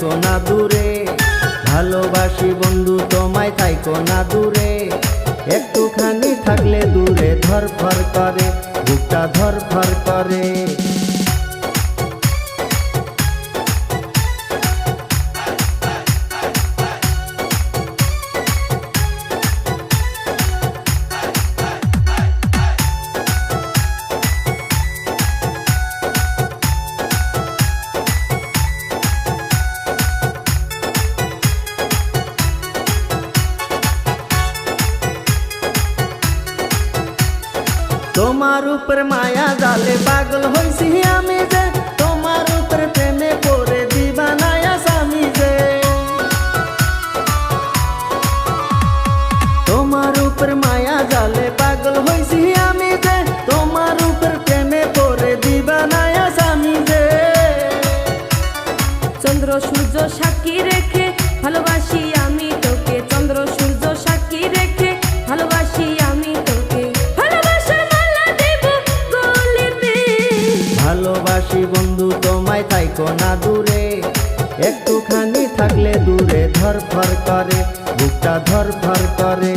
থাইকো না দূরে। ভালোবাসি বন্ধু, তোমায় থাইকো না দূরে। একটুখানি থাকলে দূরে ধর ফর করে, বুকটা ধর ফর করে। তোমার উপর মায়া জালে পাগল হইছি আমি যে, তোমার উপর প্রেমে পড়ে দিবানায়া স্বামী যে। তোমার উপর মায়া জালে পাগল হইছি আমি যে, তোমার উপর প্রেমে পড়ে দিবানায়া স্বামী যে। চন্দ্র, সূর্য, সাক্ষী রেখে ভালোবাসি ভালোবাসি বন্ধু, তোমায় তাই না দূরে। একটুখানি থাকলে দূরে ধর ফর করে, বুকটা ধর ফর করে।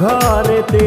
ঘরেতে